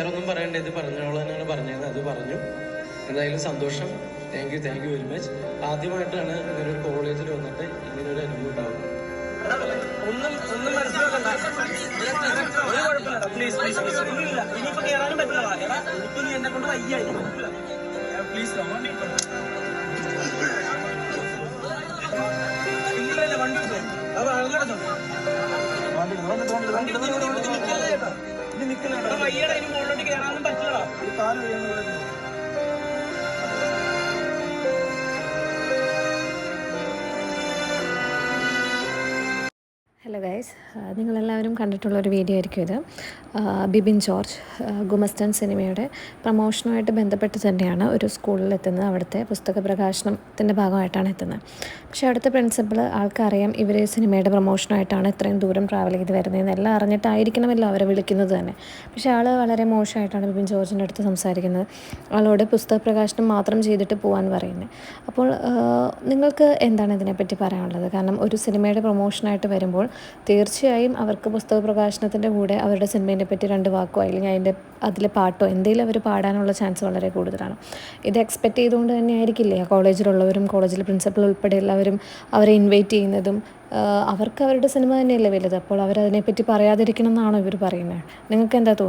പറയേണ്ടത് ഇത് പറഞ്ഞോളൂ തന്നെയാണ് പറഞ്ഞത് അത് പറഞ്ഞു. എന്തായാലും സന്തോഷം. Thank you thank you very much ആദ്യമായിട്ടാണ് ഇങ്ങനെ ഒരു കോളേജിൽ വന്നിട്ട് ഇങ്ങനെ ഒരു അനുഭവം ഉണ്ടാവുന്നത്. ഒന്നും ഒന്നും മനസ്സിലാക്കണ്ട. ഒരു കുഴപ്പമില്ല. പ്ലീസ് പ്ലീസ് പ്ലീസ് ഇല്ല ഇനിയിപ്പോ കേറാനും പറ്റില്ല എടാ ഇനിയിപ്പോ നീ എന്നെ കൊണ്ട് വയ്യായി പ്ലീസ് ഇല്ല വണ്ടി എടുത്തോ. അത് വെള്ളം വണ്ടി വണ്ടി ഇത് നിക്കല്ലേ കേട്ടോ. ഇനി മുകളിലോട്ട് കേറാനും ഹലോ ഗൈസ് നിങ്ങളെല്ലാവരും കണ്ടിട്ടുള്ള ഒരു വീഡിയോ ആയിരിക്കും ഇത്. ബിബിൻ ജോർജ് ഗുമസ്റ്റൻ സിനിമയുടെ പ്രമോഷനുമായിട്ട് ബന്ധപ്പെട്ട് തന്നെയാണ് ഒരു സ്കൂളിൽ എത്തുന്നത്. അവിടുത്തെ പുസ്തക പ്രകാശനത്തിന്റെ ഭാഗമായിട്ടാണ് എത്തുന്നത്. പക്ഷേ അവിടുത്തെ പ്രിൻസിപ്പൾ ആൾക്കറിയാം ഇവർ സിനിമയുടെ പ്രമോഷനായിട്ടാണ് ഇത്രയും ദൂരം ട്രാവൽ ചെയ്ത് വരുന്നതെന്ന് എല്ലാം അറിഞ്ഞിട്ടായിരിക്കണമല്ലോ അവരെ വിളിക്കുന്നത് തന്നെ. പക്ഷേ ആൾ വളരെ മോശമായിട്ടാണ് ബിബിൻ ജോർജിന്റെ അടുത്ത് സംസാരിക്കുന്നത്. ആളോട് പുസ്തക പ്രകാശനം മാത്രം ചെയ്തിട്ട് പോകാൻ പറയുന്നത്. അപ്പോൾ നിങ്ങൾക്ക് എന്താണ് ഇതിനെപ്പറ്റി പറയാനുള്ളത്? കാരണം ഒരു സിനിമയുടെ പ്രൊമോഷനായിട്ട് വരുമ്പോൾ തീർച്ചയായും അവർക്ക് പുസ്തക പ്രകാശനത്തിന്റെ കൂടെ അവരുടെ സിനിമേനെ പറ്റി രണ്ട് വാക്കോ അല്ലെങ്കിൽ അതിന്റെ അതിലെ പാട്ടോ എന്തെങ്കിലും അവർ പാടാനുള്ള ചാൻസ് വളരെ കൂടുതലാണ്. ഇത് എക്സ്പെക്റ്റ് ചെയ്തുകൊണ്ട് തന്നെ ആയിരിക്കില്ലേ? കോളേജിലുള്ളവരും കോളേജിലെ പ്രിൻസിപ്പൽ ഉൾപ്പെടെ എല്ലാവരും അവരെ ഇൻവൈറ്റ് ചെയ്യുന്നതും അവർക്ക് അവരുടെ സിനിമ തന്നെയല്ലേ വലുത്. അപ്പോൾ അവരതിനെപ്പറ്റി പറയാതിരിക്കണം എന്നാണോ ഇവർ പറയുന്നത്? നിങ്ങൾക്ക് എന്താ തോന്നുന്നത്?